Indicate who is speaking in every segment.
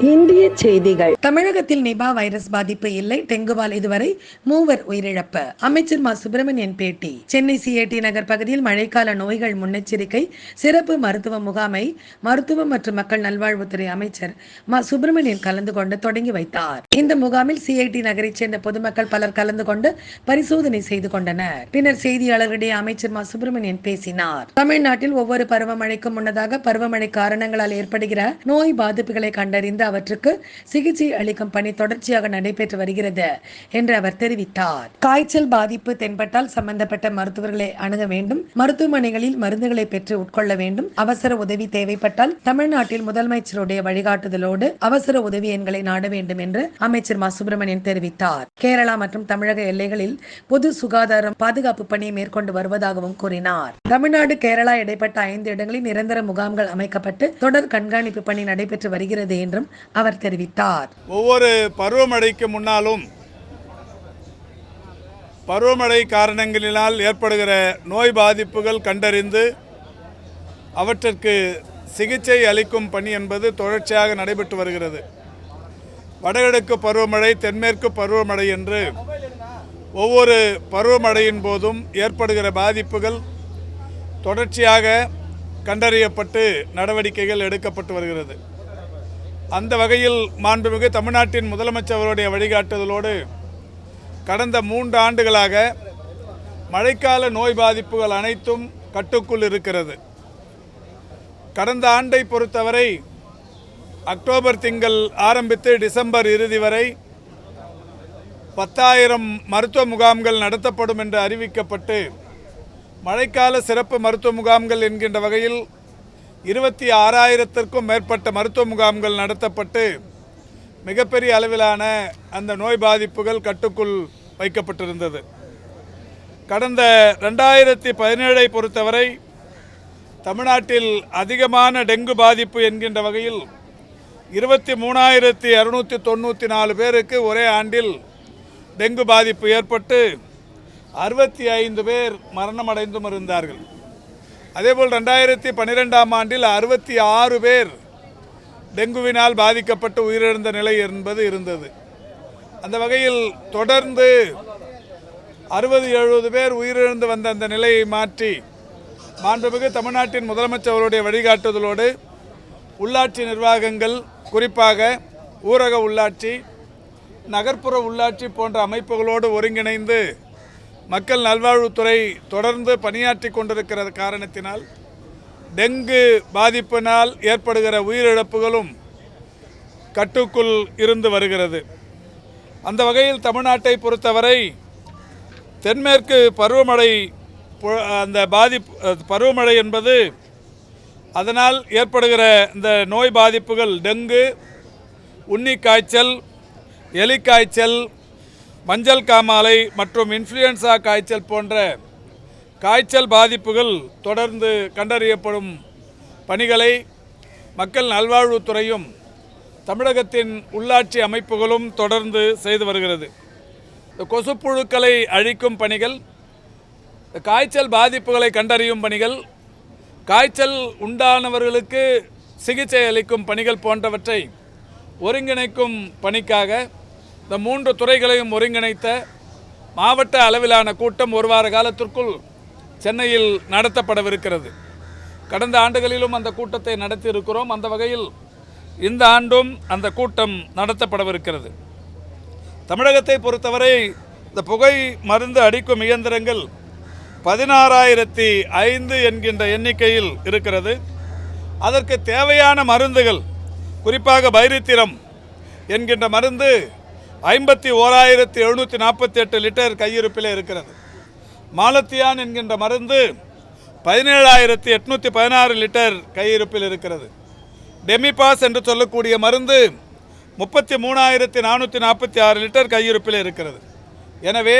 Speaker 1: இந்திய செய்திகள்.
Speaker 2: தமிழகத்தில் நிபா வைரஸ் பாதிப்பு இல்லை டெங்குவால் இதுவரை மூவர் உயிரிழப்பு. அமைச்சர் மா. சுப்பிரமணியன் பேட்டி. சென்னை சிஐடி நகர் பகுதியில் மழைக்கால நோய்கள் முன்னெச்சரிக்கை சிறப்பு மருத்துவ முகாமை மருத்துவ மற்றும் மக்கள் நல்வாழ்வுத்துறை அமைச்சர் மா. சுப்பிரமணியன் கலந்து கொண்டு தொடங்கி வைத்தார். இந்த முகாமில் சிஐடி நகரைச் சேர்ந்த பொதுமக்கள் பலர் கலந்து கொண்டு பரிசோதனை செய்து கொண்டனர். பின்னர் செய்தியாளர்களிடையே அமைச்சர் மா. சுப்பிரமணியன் பேசினார். தமிழ்நாட்டில் ஒவ்வொரு பருவமழைக்கும் முன்னதாக பருவமழை காரணங்களால் ஏற்படுகிற நோய் பாதிப்புகளை கண்டறிந்து அவற்றுக்கு சிகிச்சை அளிக்கும் பணி தொடர்ச்சியாக நடைபெற்று வருகிறது என்று அவர் தெரிவித்தார். காய்ச்சல் பாதிப்பு தென்பட்டால் சம்பந்தப்பட்ட மருத்துவர்களை அணுக வேண்டும். மருத்துவமனைகளில் மருந்துகளை பெற்று உட்கொள்ள வேண்டும். அவசர உதவி தேவைப்பட்டால் தமிழ்நாட்டில் முதலமைச்சருடைய வழிகாட்டுதலோடு அவசர உதவி எண்களை நாட வேண்டும் என்று அமைச்சர் மா. சுப்பிரமணியன் தெரிவித்தார். கேரளா மற்றும் தமிழக எல்லைகளில் பொது சுகாதாரம் பாதுகாப்பு பணியை மேற்கொண்டு வருவதாகவும் கூறினார். தமிழ்நாடு கேரளா இடைப்பட்ட ஐந்து இடங்களில் நிரந்தர முகாம்கள் அமைக்கப்பட்டு தொடர் கண்காணிப்பு பணி நடைபெற்று வருகிறது என்றும் அவர் தெரிவித்தார்.
Speaker 3: ஒவ்வொரு பருவமழைக்கு முன்னாலும் பருவமழை காரணங்களினால் ஏற்படுகிற நோய் பாதிப்புகள் கண்டறிந்து அவற்றிற்கு சிகிச்சை அளிக்கும் பணி என்பது தொடர்ச்சியாக நடைபெற்று வருகிறது. வடகிழக்கு பருவமழை தென்மேற்கு பருவமழை என்று ஒவ்வொரு பருவமழையின் போதும் ஏற்படுகிற பாதிப்புகள் தொடர்ச்சியாக கண்டறியப்பட்டு நடவடிக்கைகள் எடுக்கப்பட்டு வருகிறது. அந்த வகையில் மாண்புமிகு தமிழ்நாட்டின் முதலமைச்சர் அவருடைய வழிகாட்டுதலோடு கடந்த மூன்று ஆண்டுகளாக மழைக்கால நோய் பாதிப்புகள் அனைத்தும் கட்டுக்குள் இருக்கிறது. கடந்த ஆண்டை பொறுத்தவரை அக்டோபர் திங்கள் ஆரம்பித்து டிசம்பர் இறுதி வரை பத்தாயிரம் மருத்துவ முகாம்கள் நடத்தப்படும் என்று அறிவிக்கப்பட்டு மழைக்கால சிறப்பு மருத்துவ முகாம்கள் என்கின்ற வகையில் இருபத்தி ஆறாயிரத்திற்கும் மேற்பட்ட மருத்துவ முகாம்கள் நடத்தப்பட்டு மிகப்பெரிய அளவிலான அந்த நோய் பாதிப்புகள் கட்டுக்குள் வைக்கப்பட்டிருந்தது. கடந்த ரெண்டாயிரத்தி பதினேழை பொறுத்தவரை தமிழ்நாட்டில் அதிகமான டெங்கு பாதிப்பு என்கின்ற வகையில் இருபத்தி மூணாயிரத்தி இரநூத்தி தொண்ணூற்றி நாலு பேருக்கு ஒரே ஆண்டில் டெங்கு பாதிப்பு ஏற்பட்டு அறுபத்தி ஐந்து பேர் மரணமடைந்தும் இருந்தார்கள். அதேபோல் ரெண்டாயிரத்தி பன்னிரெண்டாம் ஆண்டில் அறுபத்தி ஆறு பேர் டெங்குவினால் பாதிக்கப்பட்டு உயிரிழந்த நிலை என்பது இருந்தது. அந்த வகையில் தொடர்ந்து அறுபது எழுபது பேர் உயிரிழந்து வந்த அந்த நிலையை மாற்றி மாண்புமிகு தமிழ்நாட்டின் முதலமைச்சர் அவருடைய வழிகாட்டுதலோடு உள்ளாட்சி நிர்வாகங்கள் குறிப்பாக ஊரக உள்ளாட்சி நகர்ப்புற உள்ளாட்சி போன்ற அமைப்புகளோடு ஒருங்கிணைந்து மக்கள் நல்வாழ்வுத்துறை தொடர்ந்து பணியாற்றி கொண்டிருக்கிற காரணத்தினால் டெங்கு பாதிப்பினால் ஏற்படுகிற உயிரிழப்புகளும் கட்டுக்குள் இருந்து வருகிறது. அந்த வகையில் தமிழ்நாட்டை பொறுத்தவரை தென்மேற்கு பருவமழை பு- அந்த பாதிப்பு பருவமழை என்பது அதனால் ஏற்படுகிற இந்த நோய் பாதிப்புகள் டெங்கு உன்னி காய்ச்சல் எலிக்காய்ச்சல் மஞ்சள் காமாலை மற்றும் இன்ஃப்ளூயன்சா காய்ச்சல் போன்ற காய்ச்சல் பாதிப்புகள் தொடர்ந்து கண்டறியப்படும் பணிகளை மக்கள் நல்வாழ்வுத்துறையும் தமிழகத்தின் உள்ளாட்சி அமைப்புகளும் தொடர்ந்து செய்து வருகிறது. இந்த கொசுப்புழுக்களை அழிக்கும் பணிகள் இந்த காய்ச்சல் பாதிப்புகளை கண்டறியும் பணிகள் காய்ச்சல் உண்டானவர்களுக்கு சிகிச்சை அளிக்கும் பணிகள் போன்றவற்றை ஒருங்கிணைக்கும் பணிக்காக இந்த மூன்று துறைகளையும் ஒருங்கிணைத்த மாவட்ட அளவிலான கூட்டம் ஒரு வார காலத்திற்குள் சென்னையில் நடத்தப்படவிருக்கிறது. கடந்த ஆண்டுகளிலும் அந்த கூட்டத்தை நடத்தி இருக்கிறோம் அந்த வகையில் இந்த ஆண்டும் அந்த கூட்டம் நடத்தப்படவிருக்கிறது. தமிழகத்தை பொறுத்தவரை இந்த புகை மருந்து அடிக்கும் இயந்திரங்கள் பதினாறாயிரத்தி ஐந்து என்கின்ற எண்ணிக்கையில் இருக்கிறது. அதற்கு தேவையான மருந்துகள் குறிப்பாக பைரித்திரம் என்கின்ற மருந்து ஐம்பத்தி ஓராயிரத்தி எழுநூற்றி நாற்பத்தி எட்டு லிட்டர் கையிருப்பில் இருக்கிறது. மாலத்தியான் என்கின்ற மருந்து பதினேழாயிரத்தி எட்நூற்றி பதினாறு லிட்டர் கையிருப்பில் இருக்கிறது. டெமிபாஸ் என்று சொல்லக்கூடிய மருந்து முப்பத்தி மூணாயிரத்தி நானூற்றி நாற்பத்தி ஆறு லிட்டர் கையிருப்பில் இருக்கிறது. எனவே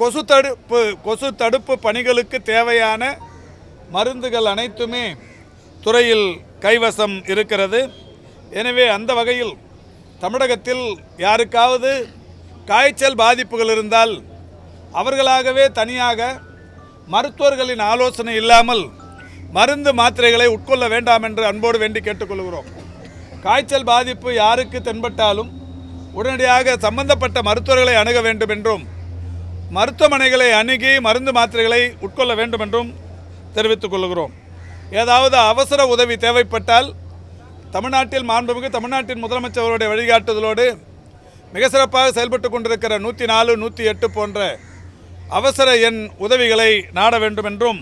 Speaker 3: கொசு தடுப்பு கொசு தடுப்பு பணிகளுக்கு தேவையான மருந்துகள் அனைத்துமே துறையில் கைவசம் இருக்கிறது. எனவே அந்த வகையில் தமிழகத்தில் யாருக்காவது காய்ச்சல் பாதிப்புகள் இருந்தால் அவர்களாகவே தனியாக மருத்துவர்களின் ஆலோசனை இல்லாமல் மருந்து மாத்திரைகளை உட்கொள்ள வேண்டாம் என்று அன்போடு வேண்டி கேட்டுக்கொள்கிறோம். காய்ச்சல் பாதிப்பு யாருக்கு தென்பட்டாலும் உடனடியாக சம்பந்தப்பட்ட மருத்துவர்களை அணுக வேண்டும் என்றும் மருத்துவமனைகளை அணுகி மருந்து மாத்திரைகளை உட்கொள்ள வேண்டும் என்றும் தெரிவித்துக் கொள்கிறோம். ஏதாவது அவசர உதவி தேவைப்பட்டால் தமிழ்நாட்டில் மாண்புமிகு தமிழ்நாட்டின் முதலமைச்சருடைய வழிகாட்டுதலோடு மிக சிறப்பாக செயல்பட்டு கொண்டிருக்கிற நூற்றி நாலு நூற்றி எட்டு போன்ற அவசர எண் உதவிகளை நாட வேண்டும் என்றும்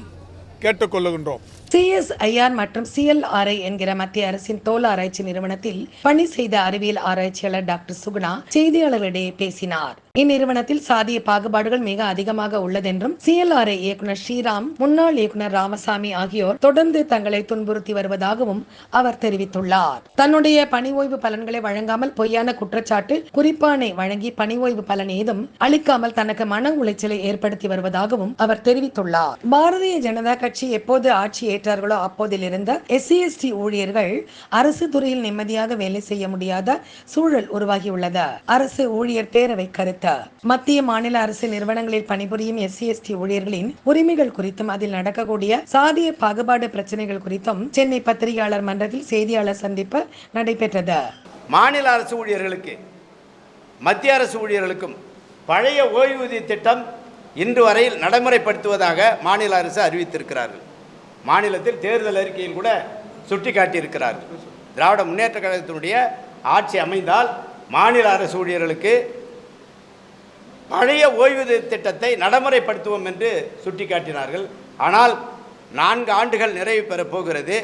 Speaker 3: கேட்டுக்கொள்ளுகின்றோம்
Speaker 2: சிஎஸ்ஐஆர் மற்றும் சிஎல்ஆர்ஐ என்கிற மத்திய அரசின் தோல் ஆராய்ச்சி நிறுவனத்தில் பணி செய்த அறிவியல் ஆராய்ச்சியாளர் டாக்டர் சுகுணா செய்தியாளர்களிடையே பேசினார். இந்நிறுவனத்தில் சாதிய பாகுபாடுகள் மிக அதிகமாக உள்ளதென்றும் சிஎல்ஆர்ஐ இயக்குனர் ஸ்ரீராம் முன்னாள் இயக்குனர் ராமசாமி ஆகியோர் தொடர்ந்து தங்களை துன்புறுத்தி வருவதாகவும் அவர் தெரிவித்துள்ளார். தன்னுடைய பணி ஓய்வு பலன்களை வழங்காமல் பொய்யான குற்றச்சாட்டு குறிப்பானை வழங்கி பணி ஓய்வு பலன் ஏதும் அளிக்காமல் தனக்கு மன உளைச்சலை ஏற்படுத்தி வருவதாகவும் அவர் தெரிவித்துள்ளார். பாரதிய ஜனதா கட்சி எப்போது ஆட்சியை ஏற்றார்களோ அப்போதிலிருந்த எஸ்சி எஸ்டி ஊழியர்கள் அரசு துறையில் நிம்மதியாக வேலை செய்ய முடியாத சூழல் உருவாகியுள்ளது. அரசு ஊழியர் பேரவை கருத்து. மத்திய மாநில அரசு நிறுவனங்களில் பணிபுரியும் எஸ்சி எஸ்டி ஊழியர்களின் உரிமைகள் குறித்தும் அதில் நடக்கக்கூடிய சாதிய பாகுபாடு பிரச்சனைகள் குறித்தும் சென்னை பத்திரிகையாளர் மன்றத்தில் செய்தியாளர் சந்திப்பு நடைபெற்றது.
Speaker 4: மாநில அரசு ஊழியர்களுக்கு மத்திய அரசு ஊழியர்களுக்கும் பழைய ஓய்வூதிய திட்டம் இன்று வரையில் நடைமுறைப்படுத்துவதாக மாநில அரசு அறிவித்திருக்கிறார்கள். மாநிலத்தில் தேர்தல் அறிக்கையில் கூட சுட்டிக்காட்டியிருக்கிறார்கள் திராவிட முன்னேற்ற கழகத்தினுடைய ஆட்சி அமைந்தால் மாநில அரசு ஊழியர்களுக்கு பழைய ஓய்வூதிய திட்டத்தை நடைமுறைப்படுத்துவோம் என்று சுட்டிக்காட்டினார்கள். ஆனால் நான்கு ஆண்டுகள் நிறைவு பெறப் போகிறது.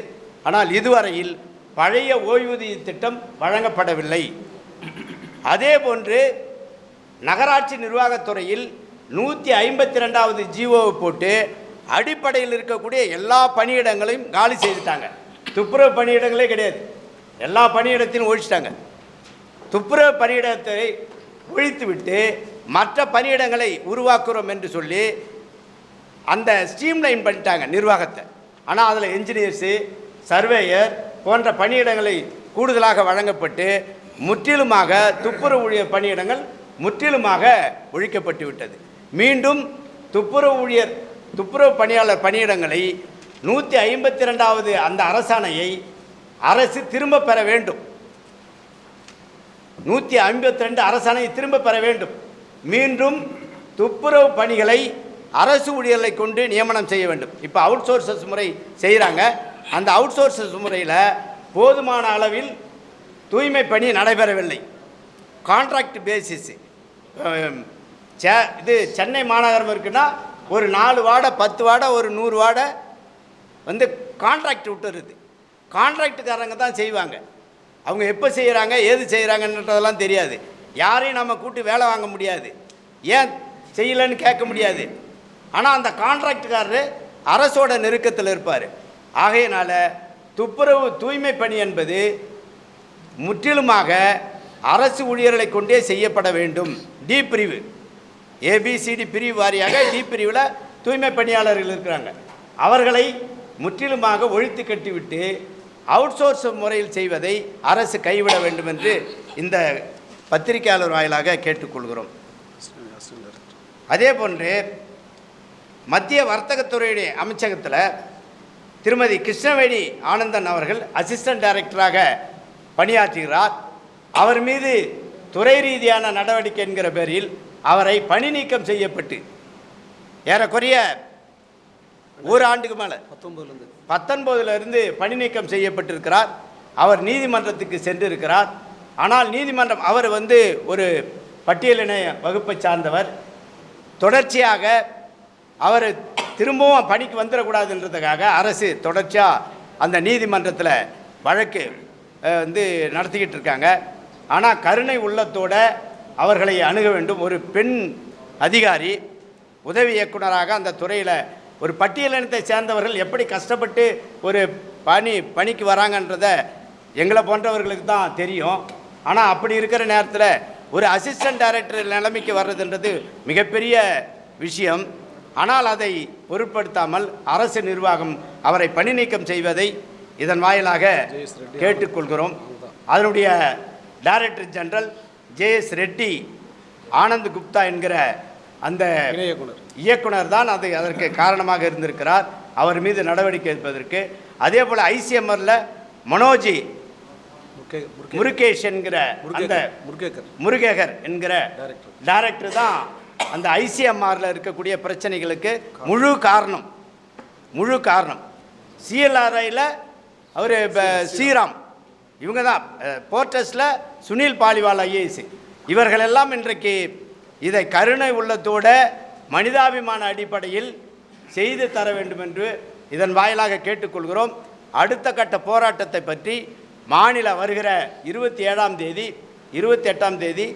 Speaker 4: ஆனால் இதுவரையில் பழைய ஓய்வூதிய திட்டம் வழங்கப்படவில்லை. அதே போன்று நகராட்சி நிர்வாகத்துறையில் நூற்றி ஐம்பத்தி ரெண்டாவது ஜிஓவை போட்டு அடிப்படையில் இருக்கக்கூடிய எல்லா பணியிடங்களையும் காலி செய்துட்டாங்க. துப்புரவு பணியிடங்களே கிடையாது. எல்லா பணியிடத்தையும் ஒழிச்சிட்டாங்க. துப்புரவு பணியிடத்தை ஒழித்துவிட்டு மற்ற பணியிடங்களை உருவாக்குறோம் என்று சொல்லி அந்த ஸ்ட்ரீம்லைன் பண்ணிட்டாங்க நிர்வாகத்தை. ஆனால் அதில் என்ஜினியர்ஸு சர்வேயர் போன்ற பணியிடங்களை கூடுதலாக வழங்கப்பட்டு முற்றிலுமாக துப்புரவு ஊழியர் பணியிடங்கள் முற்றிலுமாக ஒழிக்கப்பட்டு விட்டது மீண்டும் துப்புரவு ஊழியர் துப்புரவு பணியாளர் பணியிடங்களை நூற்றி ஐம்பத்தி ரெண்டாவது அந்த அரசாணையை அரசு திரும்ப பெற வேண்டும். நூற்றி ஐம்பத்தி ரெண்டு அரசாணையை திரும்ப பெற வேண்டும். மீண்டும் துப்புரவு பணிகளை அரசு ஊழியர்களை கொண்டு நியமனம் செய்ய வேண்டும். இப்போ அவுட் சோர்சஸ் முறை செய்கிறாங்க அந்த அவுட் சோர்சஸ் முறையில் போதுமான அளவில் தூய்மை பணி நடைபெறவில்லை. கான்ட்ராக்ட் பேசிஸு இது சென்னை மாநகரம் இருக்குன்னா ஒரு நாலு வாடை பத்து வாடை ஒரு நூறு வாடை வந்து கான்ட்ராக்ட் விட்டுருது. கான்ட்ராக்டுக்காரங்க தான் செய்வாங்க. அவங்க எப்போ செய்கிறாங்க ஏது செய்கிறாங்கன்றதெல்லாம் தெரியாது. யாரையும் நம்ம கூட்டி வேலை வாங்க முடியாது. ஏன் செய்யலைன்னு கேட்க முடியாது. ஆனால் அந்த கான்ட்ராக்டுக்காரரு அரசோட நெருக்கத்தில் இருப்பார். ஆகையினால் துப்புரவு தூய்மை பணி என்பது முற்றிலுமாக அரசு ஊழியர்களை கொண்டே செய்யப்பட வேண்டும். டி பிரிவு. ஏபிசிடி பிரிவு வாரியாக டி பிரிவில் தூய்மை பணியாளர்கள் இருக்கிறாங்க. அவர்களை முற்றிலுமாக ஒழித்து கட்டிவிட்டு அவுட் சோர்ஸ் முறையில் செய்வதை அரசு கைவிட வேண்டும் என்று இந்த பத்திரிகையாளர் வாயிலாக கேட்டுக்கொள்கிறோம். அதே போன்று மத்திய வர்த்தகத்துறையுடைய அமைச்சகத்தில் திருமதி கிருஷ்ணவேணி ஆனந்தன் அவர்கள் அசிஸ்டன்ட் டைரக்டராக பணியாற்றுகிறார். அவர் மீது துறை ரீதியான நடவடிக்கை என்கிற பேரில் அவரை பணி நீக்கம் செய்யப்பட்டு ஏறக்குறைய ஒரு ஆண்டுக்கு மேலே பத்தொன்பதுல இருந்து. பணி நீக்கம் செய்யப்பட்டிருக்கிறார். அவர் நீதிமன்றத்துக்கு சென்றிருக்கிறார். ஆனால் நீதிமன்றம் அவர் வந்து ஒரு பட்டியலின வகுப்பை சார்ந்தவர். தொடர்ச்சியாக அவர் திரும்பவும் பணிக்கு வந்துடக்கூடாதுன்றதுக்காக அரசு தொடர்ச்சியாக அந்த நீதிமன்றத்தில் வழக்கு வந்து நடத்திக்கிட்டு இருக்காங்க. ஆனால் கருணை உள்ளத்தோட அவர்களை அணுக வேண்டும். ஒரு பெண் அதிகாரி உதவி இயக்குனராக அந்த துறையில் ஒரு பட்டியலினத்தை சேர்ந்தவர்கள் எப்படி கஷ்டப்பட்டு ஒரு பணி பணிக்கு வராங்கன்றத எங்களை போன்றவர்களுக்கு தான் தெரியும். ஆனால் அப்படி இருக்கிற நேரத்தில் ஒரு அசிஸ்டன்ட் டைரக்டர் நிலைமைக்கு வர்றதுன்றது மிகப்பெரிய விஷயம். ஆனால் அதை பொருட்படுத்தாமல் அரசு நிர்வாகம் அவரை பணி நீக்கம் செய்வதை இதன் வாயிலாக கேட்டுக்கொள்கிறோம். அதனுடைய director general JS Reddy Anand Gupta என்கிற அந்த இயக்குனர் தான் அது அதற்கு காரணமாக இருந்திருக்கிறார். அவர் மீது நடவடிக்கை எடுப்பதற்கு. அதே போல் ஐசிஎம்ஆரில் மனோஜி முருகேஷ் என்கிற அந்த முருகேகர். என்கிற டைரக்டர் தான் அந்த ஐசிஎம்ஆரில் இருக்கக்கூடிய பிரச்சனைகளுக்கு முழு காரணம். முழு காரணம். சிஎல்ஆர்ஐயில் அவர் ஸ்ரீராம். இவங்க தான். போர்ட்டஸில் சுனில் பாலிவால் ஐஏஎஸ். இவர்களெல்லாம் இன்றைக்கு இதை கருணை உள்ளத்தோட மனிதாபிமான அடிப்படையில் செய்து தர வேண்டும் என்று இதன் வாயிலாக கேட்டுக்கொள்கிறோம். அடுத்த கட்ட போராட்டத்தை பற்றி மாநில வருகிற இருபத்தி ஏழாம் தேதி இருபத்தி எட்டாம் தேதி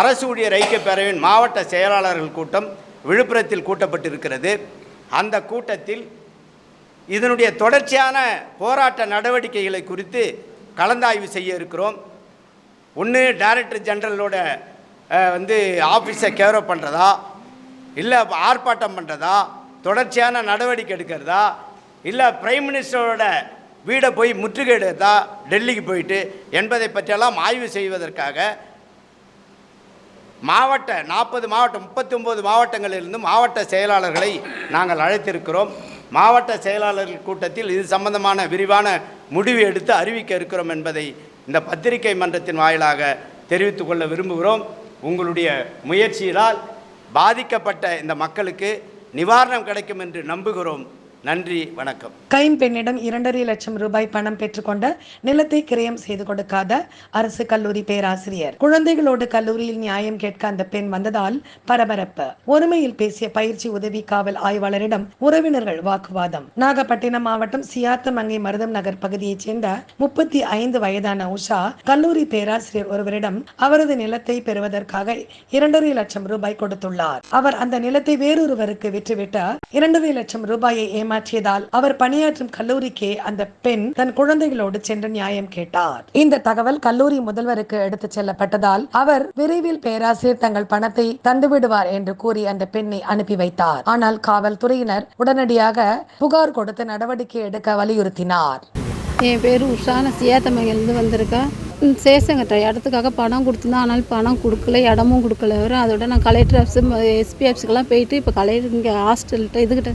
Speaker 4: அரசு ஊழியர் ஐக்கிய பேரவையின் மாவட்ட செயலாளர்கள் கூட்டம் விழுப்புரத்தில் கூட்டப்பட்டிருக்கிறது. அந்த கூட்டத்தில் இதனுடைய தொடர்ச்சியான போராட்ட நடவடிக்கைகளை குறித்து கலந்தாய்வு செய்ய இருக்கிறோம். ஒன்று டைரக்டர் ஜென்ரலோட வந்து ஆஃபீஸை கேரோ பண்ணுறதா இல்லை ஆர்ப்பாட்டம் பண்ணுறதா தொடர்ச்சியான நடவடிக்கை எடுக்கிறதா? இல்லை பிரைம் மினிஸ்டரோட வீடை போய் முற்றுகையிடுறதா டெல்லிக்கு போயிட்டு என்பதை பற்றியெல்லாம் ஆய்வு செய்வதற்காக மாவட்ட நாற்பது மாவட்டம் முப்பத்தி ஒம்பது மாவட்டங்களிலிருந்து மாவட்ட செயலாளர்களை நாங்கள் அழைத்திருக்கிறோம். மாவட்ட செயலாளர்கள் கூட்டத்தில் இது சம்பந்தமான விரிவான முடிவு எடுத்து அறிவிக்க இருக்கிறோம் என்பதை இந்த பத்திரிகை மன்றத்தின் வாயிலாக தெரிவித்துக்கொள்ள விரும்புகிறோம். உங்களுடைய முயற்சியினால் பாதிக்கப்பட்ட இந்த மக்களுக்கு நிவாரணம் கிடைக்கும் என்று நம்புகிறோம். நன்றி வணக்கம்.
Speaker 2: கைம்பெண்ணிடம் இரண்டரை லட்சம் ரூபாய் பணம் பெற்றுக்கொண்ட நிலத்தை கிரயம் செய்து கொடுக்காத அரசு கல்லூரி பேராசிரியர். குழந்தைகளோடு கல்லூரியில் நியாயம் கேட்க அந்த பெண் வந்ததால் பரபரப்பு. ஒருமையில் பேசிய பயிற்சி உதவி காவல் ஆய்வாளரிடம் உறவினர்கள் வாக்குவாதம். நாகப்பட்டினம் மாவட்டம் சியாத்தமங்கை மருதம் நகர் பகுதியைச் சேர்ந்த முப்பத்தி ஐந்து வயதான உஷா கல்லூரி பேராசிரியர் ஒருவரிடம் அவரது நிலத்தை பெறுவதற்காக இரண்டரை லட்சம் ரூபாய் கொடுத்துள்ளார். அவர் அந்த நிலத்தை வேறொருவருக்கு விற்றுவிட்டு இரண்டரை லட்சம் ரூபாயை ஏமாற்றியதால் அவர் பணியாற்றும் கல்லூரிக்கே அந்த பெண் தன் குழந்தைகளோடு சென்று நியாயம் கேட்டார். இந்த தகவல் கல்லூரி முதல்வருக்கு எடுத்துச் செல்லப்பட்டதால் அவர் விரைவில் பேராசிரியர் தங்கள் பணத்தை தந்துவிடுவார் என்று கூறி அந்த பெண்ணை அனுப்பி வைத்தார். ஆனால் காவல்துறையினர் உடனடியாக புகார் கொடுத்து நடவடிக்கை எடுக்க வலியுறுத்தினார்.
Speaker 5: என் பேர் உஷா. நான் சியாத்தமையிலேருந்து வந்திருக்கேன். சேசங்கிட்ட. இடத்துக்காக பணம் கொடுத்துருந்தேன். ஆனால் பணம் கொடுக்கல இடமும் கொடுக்கல. அதோட நான் கலெக்டர் ஆஃபீஸு எஸ்பி ஆஃபீஸுக்கெல்லாம் போயிட்டு இப்போ கலெக்டர் இங்கே ஹாஸ்டல்கிட்ட இதுக்கிட்ட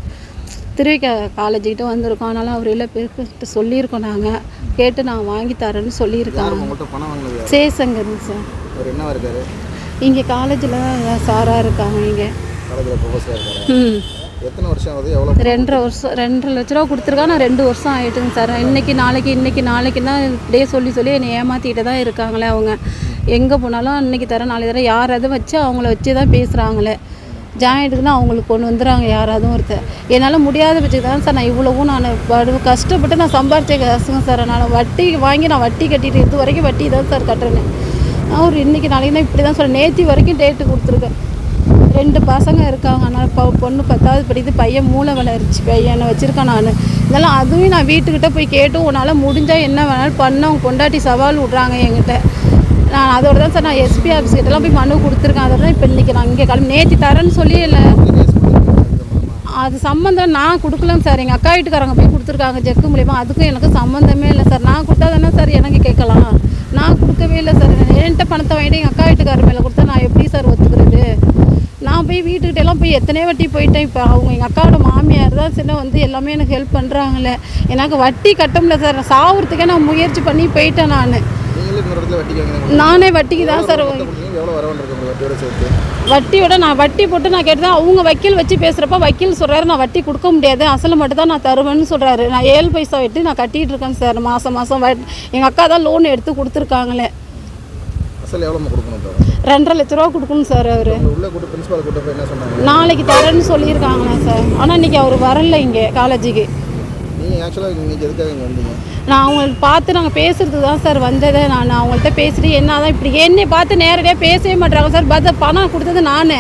Speaker 5: திருவிக்க காலேஜுக்கிட்ட வந்திருக்கோம். ஆனாலும் அவர் இல்லை பேர்கிட்ட சொல்லியிருக்கோம் நாங்கள் கேட்டு நான் வாங்கி தரேன்னு சொல்லியிருக்காங்க. சேசங்கர் சார்.
Speaker 6: அவர் என்னவா இருக்காரு
Speaker 5: இங்கே காலேஜில் சாராக இருக்காங்க இங்கே. ம்.
Speaker 6: எத்தனை வருஷம் ஆகுது? எவ்வளோ
Speaker 5: ரெண்டரை வருஷம் ரெண்டரை லட்ச ரூபா கொடுத்துருக்கா. நான் ரெண்டு வருஷம் ஆயிட்டுங்க சார். இன்னைக்கு நாளைக்கு இன்னைக்கு நாளைக்கு தான் இப்படியே சொல்லி சொல்லி என்னை ஏமாற்றிக்கிட்டு தான் இருக்காங்களே அவங்க. எங்கே போனாலும் இன்னைக்கு தரேன் நாளைக்கு தரேன் யாராவது வச்சு அவங்கள வச்சு தான் பேசுகிறாங்களே ஜாயிண்ட்டுக்குன்னு அவங்களுக்கு கொண்டு வந்துடுறாங்க யாராவது ஒருத்தர். என்னால் முடியாத பட்சத்துக்கு தான் சார் நான் இவ்வளவும் நான் படு கஷ்டப்பட்டு நான் சம்பாரிச்ச காசுங்க சார் நான் வட்டி வாங்கி நான் வட்டி கட்டிட்டு இது வரைக்கும் வட்டி தான் சார் கட்டுறேன். அவர் இன்றைக்கி நாளைக்கு தான் இப்படி தான் சார் நேற்று வரைக்கும் டேட்டு கொடுத்துருக்கேன். ரெண்டு பசங்க இருக்காங்க. ஆனால் பொ பொண்ணு பத்தாவது படிக்குது. பையன் மூளை வளர்ச்சி பையனை வச்சுருக்கேன் நான். இதெல்லாம் அதுவும் நான் வீட்டுக்கிட்ட போய் கேட்டும் உன்னால் முடிஞ்சால் என்ன வேணாலும் பண்ண. அவங்க கொண்டாட்டி சவால் விட்றாங்க என்கிட்ட. நான் அதோட தான் சார் நான் எஸ்பி ஆஃபீஸ் கிட்டலாம் போய் மனு கொடுத்துருக்கேன். அதோட தான் இப்போ இன்றைக்கி நான் இங்கே கிளம்பி நேற்று தரேன்னு சொல்லி இல்லை அது சம்மந்தம் நான் கொடுக்கலங்க சார். எங்கள் அக்கா வீட்டுக்காரங்க போய் கொடுத்துருக்காங்க ஜெக்கு மூலிமா அதுக்கும் எனக்கு சம்மந்தமே இல்லை சார். நான் கொடுத்தா தானே சார் எனக்கு கேட்கலாம். நான் கொடுக்கவே இல்லை சார். என்கிட்ட பணத்தை வாங்கிட்டு எங்கள் அக்கா வீட்டுக்காரர் மேலே கொடுத்தா நான் எப்படி சார் ஒத்துக்கிறது? நான் போய் வீட்டுக்கிட்ட எல்லாம் போய் எத்தனை வட்டி போயிட்டேன். இப்போ அவங்க எங்கள் அக்காவோட மாமியார் தான் சின்ன வந்து எல்லாமே எனக்கு ஹெல்ப் பண்ணுறாங்களே எனக்கு வட்டி கட்ட முடியல சார். நான் நான் முயற்சி பண்ணி போயிட்டேன் நான். நானே வட்டிக்கு தான் சார்
Speaker 6: வட்டியோட
Speaker 5: நான் வட்டி போட்டு நான் கேட்டேன் அவங்க வக்கீல் வச்சு பேசுகிறப்ப வக்கீல் சொல்கிறாரு நான் வட்டி கொடுக்க முடியாது அசலை மட்டும் தான் நான் தருவேன்னு சொல்கிறாரு நான் ஏழு பைசா வெட்டி நான் கட்டிகிட்டு இருக்கேன் சார் மாதம் மாதம் எங்கள் அக்கா தான் லோன் எடுத்து கொடுத்துருக்காங்களே. ரெண்டரை லட்ச ரூபா கொடுக்கணும் சார் அவர். நாளைக்கு தரேன்னு சொல்லியிருக்காங்களே சார். ஆனால் இன்றைக்கி அவர் வரல இங்கே காலேஜுக்கு நான் அவங்களை பார்த்து நாங்கள் பேசுறதுக்கு தான் சார் வந்ததே. நான் அவங்கள்ட்ட பேசிட்டு என்ன தான் இப்படி என்னை பார்த்து நேரடியாக பேசவே மாட்டாங்க சார். பதில் பணம் கொடுத்தது நான்.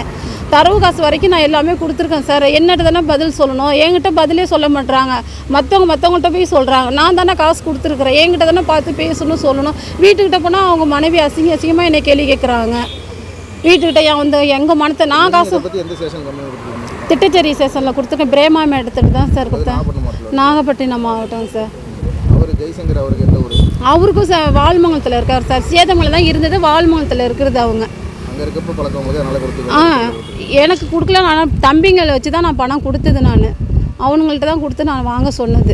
Speaker 5: தரவு காசு வரைக்கும் நான் எல்லாமே கொடுத்துருக்கேன் சார். என்னட்ட தானே பதில் சொல்லணும். என்கிட்ட பதிலே சொல்ல மாட்றாங்க. மற்றவங்க மற்றவங்கள்ட்ட போய் சொல்கிறாங்க நான் தானே காசு கொடுத்துருக்குறேன். என்கிட்ட தானே பார்த்து பேசணும் சொல்லணும். வீட்டுக்கிட்ட போனால் அவங்க மனைவி அசிங்க அசிங்கமாக என்னை கேள்வி கேட்குறாங்க வீட்டுக்கிட்ட என் வந்து எங்கள் மனத்தை நான் காசு திட்டச்சேரி ஸ்டேஷனில் கொடுத்துருக்கேன். பிரேமா எடுத்துகிட்டு தான் சார் கொடுத்தேன்.
Speaker 6: நாகப்பட்டினம்
Speaker 5: மாவட்டம் சார்.
Speaker 6: ஜெய்சங்கர் அவருக்கு எந்த ஊர்?
Speaker 5: அவருக்கும் ச வால்மங்கலத்தில் இருக்கார் சார். சேதமங்கலம் தான் இருந்தது வால்மங்கலத்தில் இருக்கிறது அவங்க.
Speaker 6: அங்கே இருக்கப்போ பழக்கம் போது அதனால்
Speaker 5: ஆ
Speaker 6: கொடுத்துருக்கோம்
Speaker 5: எனக்கு கொடுக்கல நான் தம்பிங்களை வச்சு தான் நான் பணம் கொடுத்தது நான். அவனுங்கள்ட்ட தான் கொடுத்து நான் வாங்க சொன்னது.